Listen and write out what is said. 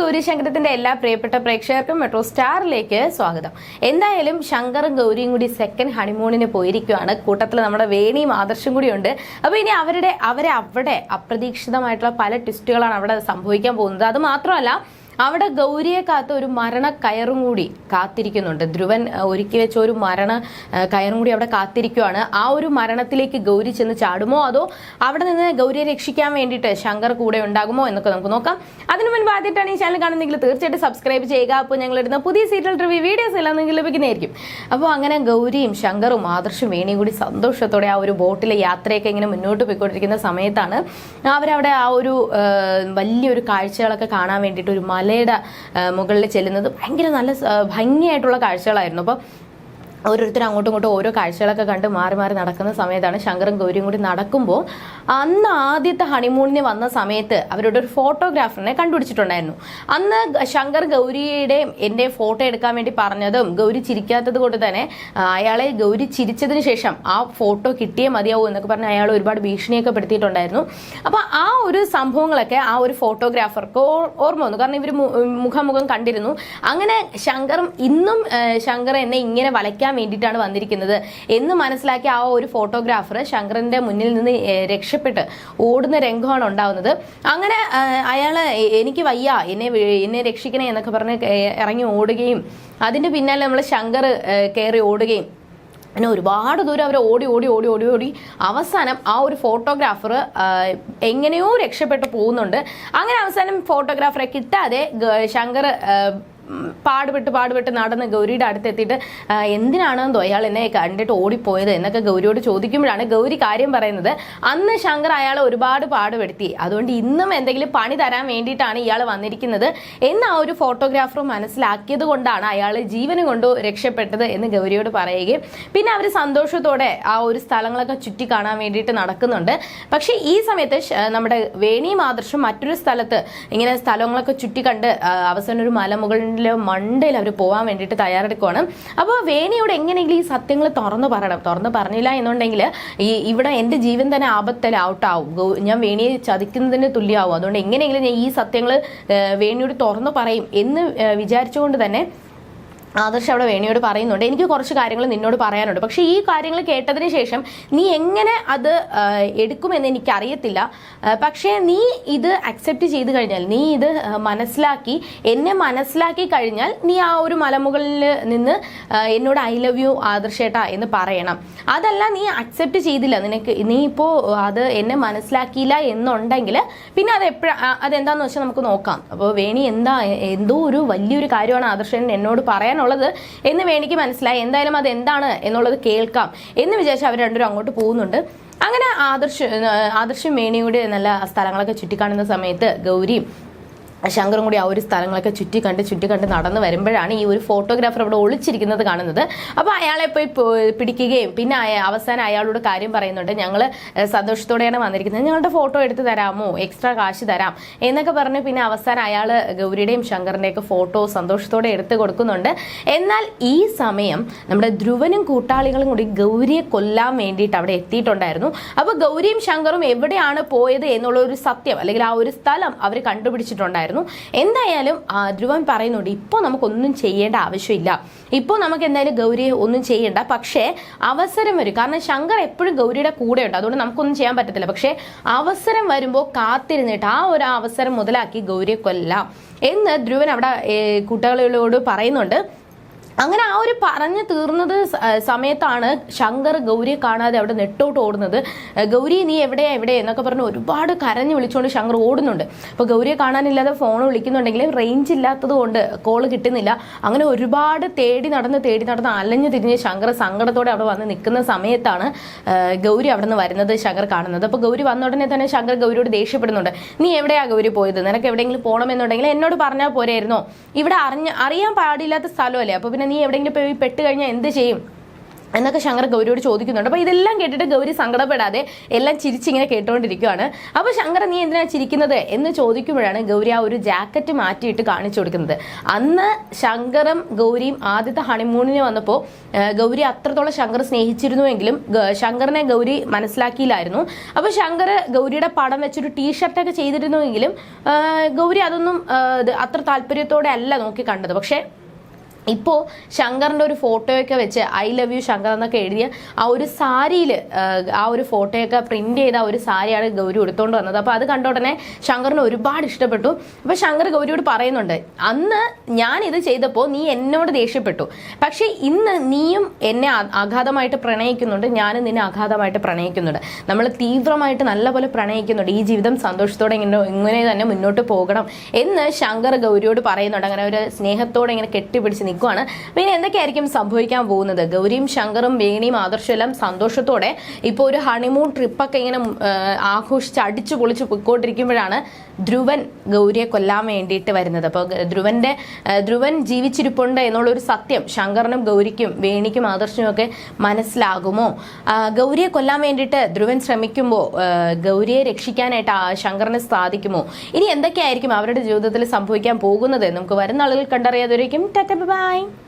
ഗൗരി ശങ്കരത്തിന്റെ എല്ലാ പ്രിയപ്പെട്ട പ്രേക്ഷകർക്കും മെട്രോ സ്റ്റാറിലേക്ക് സ്വാഗതം. എന്തായാലും ശങ്കറും ഗൗരിയും കൂടി സെക്കൻഡ് ഹണിമൂണിന് പോയിരിക്കുകയാണ്. കൂട്ടത്തിൽ നമ്മുടെ വേണിയും ആദർശം കൂടിയുണ്ട് അപ്പൊ ഇനി അവരുടെ അവരെ അവിടെ അപ്രതീക്ഷിതമായിട്ടുള്ള പല ട്വിസ്റ്റുകളാണ് അവിടെ സംഭവിക്കാൻ പോകുന്നത്. അത് മാത്രമല്ല അവിടെ ഗൗരിയെ കാത്ത ഒരു മരണ കയറും കൂടി കാത്തിരിക്കുന്നുണ്ട്. ധ്രുവൻ ഒരുക്കി വെച്ച ഒരു മരണ കയറും കൂടി അവിടെ കാത്തിരിക്കുകയാണ് ആ ഒരു മരണത്തിലേക്ക് ഗൗരി ചെന്ന് ചാടുമോ? അതോ അവിടെ നിന്ന് ഗൗരിയെ രക്ഷിക്കാൻ വേണ്ടിയിട്ട് ശങ്കർ കൂടെ ഉണ്ടാകുമോ എന്നൊക്കെ നമുക്ക് നോക്കാം. അതിനു മുൻപ് ആദ്യമായിട്ടാണ് ഈ ചാനൽ കാണുന്നെങ്കിൽ തീർച്ചയായിട്ടും സബ്സ്ക്രൈബ് ചെയ്യുക. അപ്പോൾ ഞങ്ങൾ ഇടുന്ന പുതിയ സീരിയൽ റിവ്യൂ വീഡിയോസ് എല്ലാം നിങ്ങൾക്ക് ലഭിക്കുന്നതായിരിക്കും. അപ്പോൾ അങ്ങനെ ഗൗരിയും ശങ്കറും ആദർശും വേണിയും കൂടി സന്തോഷത്തോടെ ആ ഒരു ബോട്ടിലെ യാത്രയൊക്കെ ഇങ്ങനെ മുന്നോട്ട് പോയിക്കൊണ്ടിരിക്കുന്ന സമയത്താണ് അവരവിടെ ആ ഒരു വലിയൊരു കാഴ്ചകളൊക്കെ കാണാൻ വേണ്ടിയിട്ട് ഒരു മലയുടെ മുകളിൽ ചെല്ലുന്നത് ഭയങ്കര നല്ല ഭംഗിയായിട്ടുള്ള കാഴ്ചകളായിരുന്നു. അപ്പോൾ ഓരോരുത്തർ അങ്ങോട്ടും ഇങ്ങോട്ടും ഓരോ കാഴ്ചകളൊക്കെ കണ്ട് മാറി മാറി നടക്കുന്ന സമയത്താണ് ശങ്കറും ഗൗരിയും കൂടി നടക്കുമ്പോൾ അന്ന് ആദ്യത്തെ ഹണിമൂണിന് വന്ന സമയത്ത് അവരുടെ ഒരു ഫോട്ടോഗ്രാഫറിനെ കണ്ടുപിടിച്ചിട്ടുണ്ടായിരുന്നു. അന്ന് ശങ്കർ ഗൗരിയുടെയും എന്റെ ഫോട്ടോ എടുക്കാൻ വേണ്ടി പറഞ്ഞതും ഗൗരി ചിരിക്കാത്തത് കൊണ്ട് തന്നെ അയാളെ ഗൗരി ചിരിച്ചതിന് ശേഷം ആ ഫോട്ടോ കിട്ടിയേ മതിയാവൂ എന്നൊക്കെ പറഞ്ഞ് അയാൾ ഒരുപാട് ഭീഷണിയൊക്കെ പെടുത്തിയിട്ടുണ്ടായിരുന്നു. അപ്പോൾ ആ ഒരു സംഭവങ്ങളൊക്കെ ആ ഒരു ഫോട്ടോഗ്രാഫർക്ക് ഓർമ്മ വന്നു. കാരണം ഇവർ മുഖാമുഖം കണ്ടിരുന്നു. അങ്ങനെ ശങ്കറും ഇന്നും ശങ്കർ എന്നെ ഇങ്ങനെ വലയ്ക്കാൻ വേണ്ടിയിട്ടാണ് വന്നിരിക്കുന്നത്. എന്ന് മനസ്സിലാക്കി ആ ഒരു ഫോട്ടോഗ്രാഫർ ശങ്കറിന്റെ മുന്നിൽ നിന്ന് രക്ഷപ്പെട്ട് ഓടുന്ന രംഗമാണ് ഉണ്ടാവുന്നത്. അങ്ങനെ അയാൾ എനിക്ക് വയ്യ എന്നെ എന്നെ രക്ഷിക്കണേ എന്നൊക്കെ പറഞ്ഞ് ഇറങ്ങി ഓടുകയും അതിന്റെ പിന്നാലെ നമ്മൾ ശങ്കർ കയറി ഓടുകയും അങ്ങനെ ഒരുപാട് ദൂരം അവർ ഓടി ഓടി ഓടി ഓടി ഓടി അവസാനം ആ ഒരു ഫോട്ടോഗ്രാഫർ എങ്ങനെയോ രക്ഷപ്പെട്ടു പോകുന്നുണ്ട്. അങ്ങനെ അവസാനം ഫോട്ടോഗ്രാഫറെ കിട്ടാതെ ശങ്കർ പാടുപെട്ട് പാടുപെട്ട് നടന്ന് ഗൗരിയുടെ അടുത്തെത്തിയിട്ട് എന്തിനാണെന്നോ അയാൾ എന്നെ കണ്ടിട്ട് ഓടിപ്പോയത്? എന്നൊക്കെ ഗൗരിയോട് ചോദിക്കുമ്പോഴാണ് ഗൗരി കാര്യം പറയുന്നത്. അന്ന് ശങ്കർ അയാളെ ഒരുപാട് പാടുപെടുത്തി. അതുകൊണ്ട് ഇന്നും എന്തെങ്കിലും പണി തരാൻ വേണ്ടിയിട്ടാണ് ഇയാൾ വന്നിരിക്കുന്നത് എന്ന് ആ ഒരു ഫോട്ടോഗ്രാഫർ മനസ്സിലാക്കിയത് കൊണ്ടാണ് അയാൾ ജീവനും കൊണ്ട് രക്ഷപ്പെട്ടത് എന്ന് ഗൗരിയോട് പറയുകയും പിന്നെ അവർ സന്തോഷത്തോടെ ആ ഒരു സ്ഥലങ്ങളൊക്കെ ചുറ്റി കാണാൻ വേണ്ടിയിട്ട് നടക്കുന്നുണ്ട്. പക്ഷേ ഈ സമയത്ത് നമ്മുടെ വേണി മാതൃശം മറ്റൊരു സ്ഥലത്ത് ഇങ്ങനെ സ്ഥലങ്ങളൊക്കെ ചുറ്റി കണ്ട് അവസാനം ഒരു മലമുകളിലെ മണ്ടയിൽ അവർ പോകാൻ വേണ്ടിയിട്ട് തയ്യാറെടുക്കുകയാണ് അപ്പോൾ വേണിയോട് എങ്ങനെയെങ്കിലും ഈ സത്യങ്ങൾ തുറന്നു പറയണം. തുറന്നു പറഞ്ഞില്ല എന്നുണ്ടെങ്കിൽ ഈ ഇവിടെ എന്റെ ജീവൻ തന്നെ ആപത്തിൽ ഔട്ടാവും. ഞാൻ വേണിയെ ചതിക്കുന്നതിന് തുല്യമാവും അതുകൊണ്ട് എങ്ങനെയെങ്കിലും ഞാൻ ഈ സത്യങ്ങൾ വേണിയോട് തുറന്നു പറയും എന്ന് വിചാരിച്ചുകൊണ്ട് തന്നെ ആദർശ് അവിടെ വേണിയോട് പറയുന്നുണ്ട്. എനിക്ക് കുറച്ച് കാര്യങ്ങൾ നിന്നോട് പറയാനുണ്ട്. പക്ഷെ ഈ കാര്യങ്ങൾ കേട്ടതിന് ശേഷം നീ എങ്ങനെ അത് എടുക്കുമെന്ന് എനിക്കറിയത്തില്ല. പക്ഷേ നീ ഇത് അക്സെപ്റ്റ് ചെയ്ത് കഴിഞ്ഞാൽ നീ ഇത് മനസ്സിലാക്കി എന്നെ മനസ്സിലാക്കി കഴിഞ്ഞാൽ നീ ആ ഒരു മലമുകളിൽ നിന്ന് എന്നോട് ഐ ലവ് യു ആദർശേട്ടാ എന്ന് പറയണം. അതല്ല നീ അക്സെപ്റ്റ് ചെയ്തില്ല. നിനക്ക് നീ ഇപ്പോൾ അത് എന്നെ മനസ്സിലാക്കിയില്ല എന്നുണ്ടെങ്കിൽ പിന്നെ അത് എപ്പോഴാ അതെന്താണെന്ന് വെച്ചാൽ നമുക്ക് നോക്കാം. അപ്പോൾ വേണി എന്താ എന്തോ ഒരു വലിയൊരു കാര്യമാണ് ആദർശൻ എന്നോട് പറയാനുള്ളത്. എന്ന് വേണിക്ക് മനസ്സിലായി. എന്തായാലും അത് എന്താണ് എന്നുള്ളത് കേൾക്കാം എന്ന് വിചാരിച്ച് അവർ രണ്ടുപേരും അങ്ങോട്ട് പോകുന്നുണ്ട്. അങ്ങനെ ആദർശ് ആദർശം മേണിയുടെ നല്ല സ്ഥലങ്ങളൊക്കെ ചുറ്റിക്കാണുന്ന സമയത്ത് ഗൗരിയും ശങ്കറും കൂടി ആ ഒരു സ്ഥലങ്ങളൊക്കെ ചുറ്റി കണ്ട് ചുറ്റി കണ്ട് നടന്നു വരുമ്പോഴാണ് ഈ ഒരു ഫോട്ടോഗ്രാഫർ അവിടെ ഒളിച്ചിരിക്കുന്നത് കാണുന്നത്. അപ്പോൾ അയാളെ പോയി പിടിക്കുകയും പിന്നെ അവസാനം അയാളോട് കാര്യം പറയുന്നുണ്ട്. ഞങ്ങൾ സന്തോഷത്തോടെയാണ് വന്നിരിക്കുന്നത്. ഞങ്ങളുടെ ഫോട്ടോ എടുത്ത് തരാമോ? എക്സ്ട്രാ കാശ് തരാം എന്നൊക്കെ പറഞ്ഞ് പിന്നെ അവസാനം അയാൾ ഗൗരിയുടെയും ശങ്കറിന്റെയൊക്കെ ഫോട്ടോ സന്തോഷത്തോടെ എടുത്ത് കൊടുക്കുന്നുണ്ട്. എന്നാൽ ഈ സമയം നമ്മുടെ ധ്രുവനും കൂട്ടാളികളും കൂടി ഗൗരിയെ കൊല്ലാൻ വേണ്ടിയിട്ട് അവിടെ എത്തിയിട്ടുണ്ടായിരുന്നു. അപ്പോൾ ഗൗരിയും ശങ്കറും എവിടെയാണ് പോയത് എന്നുള്ള ഒരു സത്യം അല്ലെങ്കിൽ ആ ഒരു സ്ഥലം അവർ കണ്ടുപിടിച്ചിട്ടുണ്ടായിരുന്നു. എന്തായാലും ആ, ധ്രുവൻ പറയുന്നുണ്ട് ഇപ്പോൾ നമുക്കൊന്നും ചെയ്യേണ്ട ആവശ്യമില്ല. ഇപ്പോൾ നമുക്ക് എന്തായാലും ഗൗരിയെ ഒന്നും ചെയ്യേണ്ട. പക്ഷേ അവസരം വരും. കാരണം ശങ്കർ എപ്പോഴും ഗൗരിയുടെ കൂടെയുണ്ട് അതുകൊണ്ട് നമുക്കൊന്നും ചെയ്യാൻ പറ്റത്തില്ല. പക്ഷേ അവസരം വരുമ്പോൾ കാത്തിരുന്നിട്ട് ആ ഒരു അവസരം മുതലാക്കി ഗൗരിയെ കൊല്ലാം. എന്ന് ധ്രുവൻ അവിടെ കുട്ടികളോട് പറയുന്നുണ്ട്. അങ്ങനെ ആ ഒരു പറഞ്ഞു തീർന്നത് സമയത്താണ് ശങ്കർ ഗൗരിയെ കാണാതെ അവിടെ നെട്ടോട്ട് ഓടുന്നത്. ഗൗരി നീ എവിടെയാ എവിടെ? എന്നൊക്കെ പറഞ്ഞ് ഒരുപാട് കരഞ്ഞു വിളിച്ചുകൊണ്ട് ശങ്കർ ഓടുന്നുണ്ട്. അപ്പോൾ ഗൗരിയെ കാണാനില്ലാതെ ഫോൺ വിളിക്കുന്നുണ്ടെങ്കിൽ റേഞ്ച് ഇല്ലാത്തത് കൊണ്ട് കോൾ കിട്ടുന്നില്ല. അങ്ങനെ ഒരുപാട് തേടി നടന്ന് തേടി നടന്ന് അലഞ്ഞു തിരിഞ്ഞ് ശങ്കർ സങ്കടത്തോടെ അവിടെ വന്ന് നിൽക്കുന്ന സമയത്താണ് ഗൗരി അവിടെ നിന്ന് വരുന്നത് ശങ്കർ കാണുന്നത്. അപ്പോൾ ഗൗരി വന്ന ഉടനെ തന്നെ ശങ്കർ ഗൗരിയോട് ദേഷ്യപ്പെടുന്നുണ്ട്. നീ എവിടെയാ ഗൗരി പോയത്? നിനക്ക് എവിടെയെങ്കിലും പോകണമെന്നുണ്ടെങ്കിൽ എന്നോട് പറഞ്ഞാൽ പോരായിരുന്നോ? ഇവിടെ അറിഞ്ഞ അറിയാൻ പാടില്ലാത്ത സ്ഥലമല്ലേ? അപ്പോൾ പിന്നെ നീ എവിടെയെങ്കിലും പോയി പെട്ട് കഴിഞ്ഞാൽ എന്ത് ചെയ്യും? എന്നൊക്കെ ശങ്കർ ഗൗരിയോട് ചോദിക്കുന്നുണ്ട്. അപ്പോൾ ഇതെല്ലാം കേട്ടിട്ട് ഗൗരി സങ്കടപ്പെടാതെ എല്ലാം ചിരിച്ചിങ്ങനെ കേട്ടുകൊണ്ടിരിക്കുകയാണ് അപ്പോൾ ശങ്കർ നീ എന്തിനാ ചിരിക്കുന്നത്? എന്ന് ചോദിക്കുമ്പോഴാണ് ഗൗരി ആ ഒരു ജാക്കറ്റ് മാറ്റിയിട്ട് കാണിച്ചു കൊടുക്കുന്നത്. അന്ന് ശങ്കറും ഗൗരിയും ആദ്യത്തെ ഹണിമൂണിന് വന്നപ്പോൾ ഗൗരി അത്രത്തോളം ശങ്കർ സ്നേഹിച്ചിരുന്നുവെങ്കിലും ശങ്കറിനെ ഗൗരി മനസ്സിലാക്കിയില്ലായിരുന്നു. അപ്പോൾ ശങ്കർ ഗൗരിയുടെ പടം വെച്ചൊരു ടീഷർട്ടൊക്കെ ചെയ്തിരുന്നുവെങ്കിലും ഗൗരി അതൊന്നും അത്ര താല്പര്യത്തോടെ അല്ല നോക്കി കണ്ടത്. പക്ഷേ ഇപ്പോൾ ശങ്കറിന്റെ ഒരു ഫോട്ടോയൊക്കെ വെച്ച് ഐ ലവ് യു ശങ്കർ എന്നൊക്കെ എഴുതിയ ആ ഒരു സാരിയിൽ ആ ഒരു ഫോട്ടോയൊക്കെ പ്രിന്റ് ചെയ്ത ഒരു സാരിയാണ് ഗൗരി എടുത്തുകൊണ്ട് വന്നത്. അപ്പോൾ അത് കണ്ട ഉടനെ ശങ്കറിന് ഒരുപാട് ഇഷ്ടപ്പെട്ടു. അപ്പോൾ ശങ്കർ ഗൗരിയോട് പറയുന്നുണ്ട് അന്ന് ഞാൻ ഇത് ചെയ്തപ്പോൾ നീ എന്നോട് ദേഷ്യപ്പെട്ടു. പക്ഷേ ഇന്ന് നീയും എന്നെ അഗാധമായിട്ട് പ്രണയിക്കുന്നുണ്ട് ഞാനും നിന്നെ അഗാധമായിട്ട് പ്രണയിക്കുന്നുണ്ട്. നമ്മൾ തീവ്രമായിട്ട് നല്ലപോലെ പ്രണയിക്കുന്നുണ്ട്. ഈ ജീവിതം സന്തോഷത്തോടെ ഇങ്ങനെ ഇങ്ങനെ തന്നെ മുന്നോട്ട് പോകണം എന്ന് ശങ്കർ ഗൗരിയോട് പറയുന്നുണ്ട്. അങ്ങനെ ഒരു സ്നേഹത്തോടെ ഇങ്ങനെ കെട്ടിപ്പിടിച്ച് നിൽക്കുവാണ്. പിന്നെ എന്തൊക്കെയായിരിക്കും സംഭവിക്കാൻ പോകുന്നത്? ഗൗരിയും ശങ്കറും വേണിയും ആദർശം എല്ലാം സന്തോഷത്തോടെ ഇപ്പോൾ ഒരു ഹണിമൂൺ ട്രിപ്പൊക്കെ ഇങ്ങനെ ആഘോഷിച്ച് അടിച്ചു പൊളിച്ച് പൊയ്ക്കൊണ്ടിരിക്കുമ്പോഴാണ് ധ്രുവൻ ഗൗരിയെ കൊല്ലാൻ വേണ്ടിയിട്ട് വരുന്നത്. അപ്പോൾ ധ്രുവന്റെ ധ്രുവൻ ജീവിച്ചിരിപ്പുണ്ട് എന്നുള്ളൊരു സത്യം ശങ്കറിനും ഗൗരിക്കും വേണിക്കും ആദർശനും ഒക്കെ മനസ്സിലാകുമോ? ഗൗരിയെ കൊല്ലാൻ വേണ്ടിയിട്ട് ധ്രുവൻ ശ്രമിക്കുമ്പോൾ ഗൗരിയെ രക്ഷിക്കാനായിട്ട് ശങ്കറിന് സാധിക്കുമോ? ഇനി എന്തൊക്കെയായിരിക്കും അവരുടെ ജീവിതത്തിൽ സംഭവിക്കാൻ പോകുന്നത്? നമുക്ക് വരുന്ന ആളുകൾ കണ്ടറിയാതൊരിക്കും ടാറ്റ ബൈ. Bye!